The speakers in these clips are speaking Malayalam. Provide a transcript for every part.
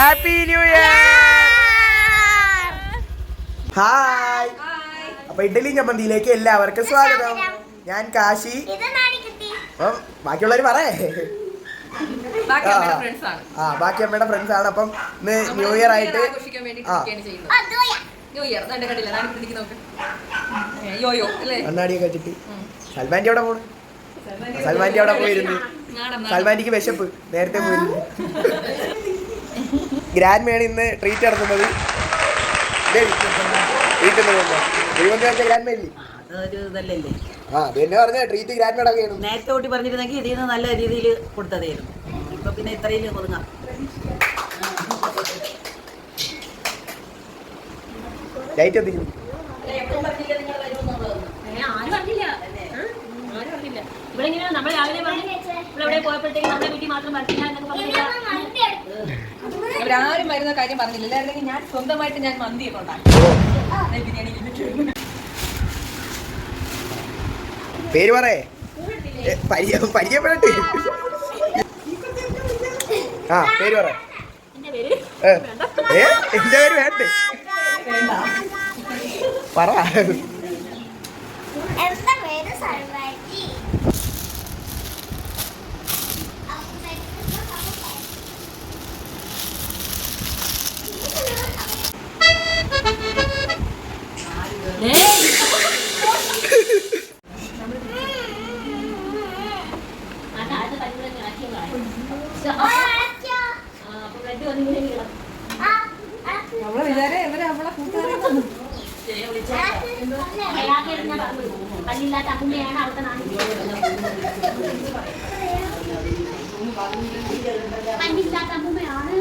ഹാപ്പി ന്യൂ ഇയർ ഹായ് അപ്പൊ ഇഡലി ചമ്മന്തിയിലേക്ക് എല്ലാവർക്കും സ്വാഗതം. ഞാൻ കാശി. അപ്പം ബാക്കിയുള്ളവർ പറയേ. ആ. ആണ്. ആ ബാക്കി അമ്മയുടെ ഫ്രണ്ട്സ് ആണ്. അപ്പം ഇന്ന് ന്യൂ ഇയർ ആയിട്ട് ആ. കണ്ണാടിയൊക്കെ വെച്ചിട്ട്. സൽമാന്റി അവിടെ പോണു. സൽമാന്റി അവിടെ പോയിരുന്നു. സൽമാന്റിക്ക് വിശപ്പ്. നേരത്തെ പോയിരുന്നു. ഗ്രാൻഡ് മേണ് ഇന്ന് ട്രീറ്റ് നടത്തുന്നത്. ട്രീറ്റ് ഗ്രാൻഡ് മേലില്ലേ അതൊരു ആ അത് തന്നെ പറഞ്ഞ ട്രീറ്റ് ഗ്രാൻഡ് മേഡ് ആയിരുന്നു. നേരത്തെ കൂട്ടി പറഞ്ഞിരുന്നെങ്കിൽ ഇതിൽ നിന്ന് നല്ല രീതിയിൽ കൊടുത്തതായിരുന്നു. ഇപ്പൊ പിന്നെ ഇത്രയും ഒതുങ്ങാം. ലൈറ്റ് എത്തിക്കും ഇവിടെ ഇങ്ങനെ നമ്മളെ രാവിലെ പറഞ്ഞു ഇവിടെ പോയപ്പോഴത്തേക്ക് നമ്മുടെ വീട്ടിൽ മാത്രം വരത്തില്ല എന്നൊക്കെ പറഞ്ഞില്ല. അവരാരും വരുന്ന കാര്യം പറഞ്ഞില്ല. അല്ലെങ്കിൽ ഞാൻ സ്വന്തമായിട്ട് ഞാൻ മന്തി ഉണ്ടാക്കും. ബിരിയാണി പേര് പറയേ. പരിചയപ്പെടട്ടെ. ആ പേര് പറ എന്റെ പേര് വേണ്ടേ? പറ. നമ്മളെ വിചാരം ഇവരെ നമ്മളെ കൂട്ടുകാരെ പല്ലില്ലാത്ത അമ്മയാണ് നാട്ടിൽ പല്ലില്ലാത്ത അമ്മയാണ്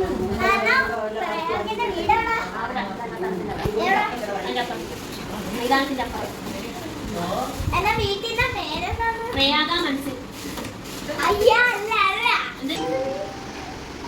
മൈതാനത്തിന്റെ അപ്പുറം പ്രയാഗ മനസ്സിൽ അയ്യ അല്ല അല്ല എന്ത് രമ്യ ഹായ് അങ്കിളെ സുഖം തന്നെ happy new year happy new year ആ,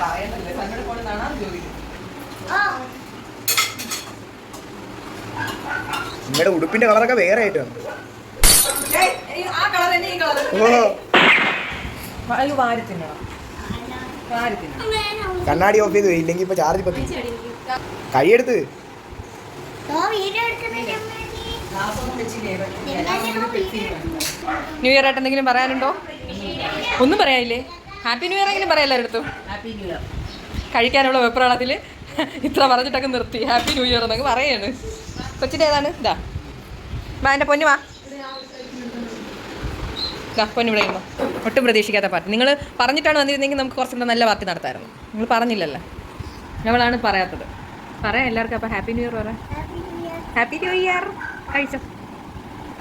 പറയണ്ടല്ലേ? കാണാൻ ചോദിക്കും നിങ്ങളുടെ ഉടുപ്പിന്റെ കളറൊക്കെ വേറെ ആയിട്ടാണ്. ആ കളർ തന്നെ ഈ കളർ അത് വാരി തിന്നണം. വാരി തിന്നണം. കണ്ണാടി ഓഫ് ചെയ്തു ഇല്ലെങ്കിൽ ഇപ്പൊ ചാർജ് പത്തി കൈയെടുത്ത്. ന്യൂ ഇയർ ആയിട്ട് എന്തെങ്കിലും പറയാനുണ്ടോ? ഒന്നും പറയാനില്ലേ? ഹാപ്പി ന്യൂ ഇയർ എങ്കിലും പറയാല്ലോ എടുത്തു ഹാപ്പി ന്യൂ ഇയർ കഴിക്കാനുള്ള വെപ്രാളത്തിൽ ഇത്ര പറഞ്ഞിട്ടൊക്കെ നിർത്തി. ഹാപ്പി ന്യൂ ഇയർ എന്നൊക്കെ പറയാണ്. കൊച്ചിന്റെ ഏതാണ്? ഇതാ. വാ എന്റെ പൊന്നു വാ. ഇതാ പൊന്നു ഇവിടെ ഇരുന്നോ ഒട്ടും പ്രതീക്ഷിക്കാത്ത പാർട്ടി നിങ്ങൾ പറഞ്ഞിട്ടാണ് വന്നിരുന്നെങ്കിൽ നമുക്ക് കുറച്ചുകൂടെ നല്ല പാർട്ടി നടത്തായിരുന്നു നിങ്ങൾ പറഞ്ഞില്ലല്ലോ. നമ്മളാണ് പറയാത്തത്. പറയാം എല്ലാവർക്കും അപ്പോൾ ഹാപ്പി ന്യൂ ഇയർ പറയാം ഹാപ്പി ന്യൂ ഇയർ കഴിച്ചോ.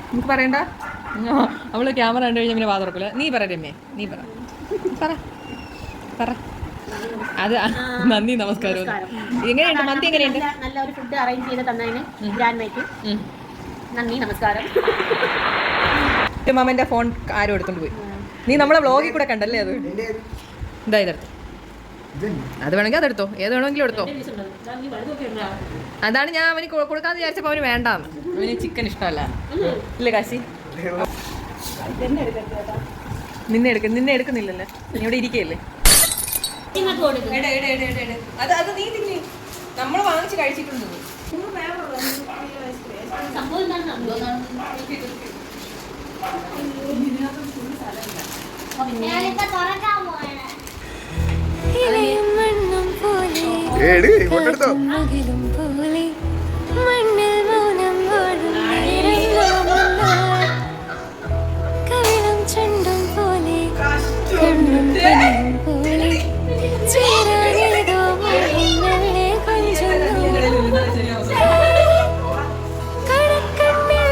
നമുക്ക് പറയണ്ട? അവൾ ക്യാമറ കണ്ടു കഴിഞ്ഞാൽ പിന്നെ വാ തുറക്കില്ല നീ പറ രമ്യേ നീ പറ. പറ പറ. അത് നന്ദി നമസ്കാരം. എങ്ങനെയുണ്ട്? മന്തി എങ്ങനെയുണ്ട്? നല്ല- ഒരു ഫുഡ് അറേഞ്ച് ചെയ്ത് തന്നതിന് ഗ്രാൻഡ് മേക്ക്. നന്ദി നമസ്കാരം. മാമന്റെ ഫോൺ ആരും എടുത്തോണ്ട് പോയി. നീ നമ്മളെ വ്ലോഗിൽ കൂടെ കണ്ടല്ലേ അത്? ഇതാ ഇതെടുത്തു. അത് വേണമെങ്കിൽ അതെടുത്തോ. ഏത് വേണമെങ്കിലും എടുത്തോ. അതാണ് ഞാൻ അവന് കൊടുക്കാൻ കൊടുക്കാന്ന് വിചാരിച്ചപ്പോൾ അവന് വേണ്ടാന്ന്. അവന് ചിക്കൻ ഇഷ്ടമല്ല. ഇല്ല കാശി. നിന്നെ എടുക്ക നിന്നെ എടുക്കുന്നില്ലല്ലേ. നീ ഇവിടെ ഇരിക്കല്ലേ അത് അത് നീ തിന്നി. നമ്മൾ വാങ്ങിച്ച് കഴിച്ചിട്ടുണ്ട്. സംഭവം ഇങ്ങോട്ടെടുത്തോ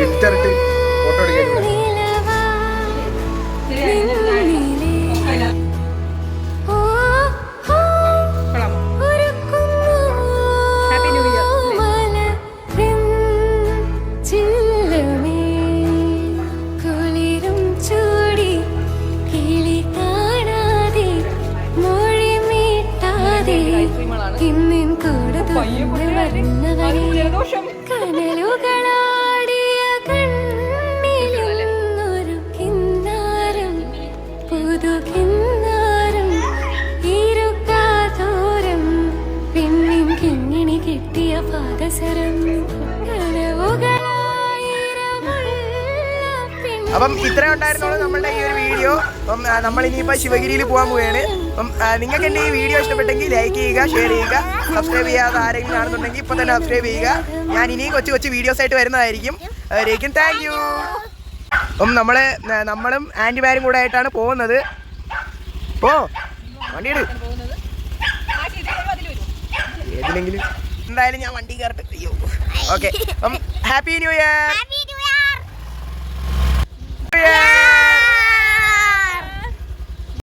ഇട്ടറിട്ട് ഫോട്ടോ എടുക്കാൻ വരുന്നവരെ അപ്പം ഇത്രയും ഉണ്ടായിരുന്നുള്ളൂ നമ്മളുടെ ഈ ഒരു വീഡിയോ. അപ്പം ഇനിയിപ്പോൾ ശിവഗിരിയിൽ പോകാൻ പോവുകയാണ് അപ്പം നിങ്ങൾക്ക് എന്റെ ഈ വീഡിയോ ഇഷ്ടപ്പെട്ടെങ്കിൽ ലൈക്ക് ചെയ്യുക ഷെയർ ചെയ്യുക സബ്സ്ക്രൈബ് ചെയ്യാതെ ആരെങ്കിലും കാണുന്നുണ്ടെങ്കിൽ ഇപ്പോൾ തന്നെ സബ്സ്ക്രൈബ് ചെയ്യുക. ഞാൻ ഇനിയും കൊച്ചു കൊച്ചു വീഡിയോസ് ആയിട്ട് വരുന്നതായിരിക്കും. അവരേക്കും താങ്ക് യു അപ്പം നമ്മൾ നമ്മളും ആന്റിമാരും കൂടെ ആയിട്ടാണ് പോകുന്നത്. പോ വണ്ടി എടു ഏതിലെങ്കിലും. എന്തായാലും ഞാൻ വണ്ടി കയറട്ടെ. അയ്യോ. ഓക്കെ. അപ്പം ഹാപ്പി ന്യൂ ഇയർ ഹാപ്പി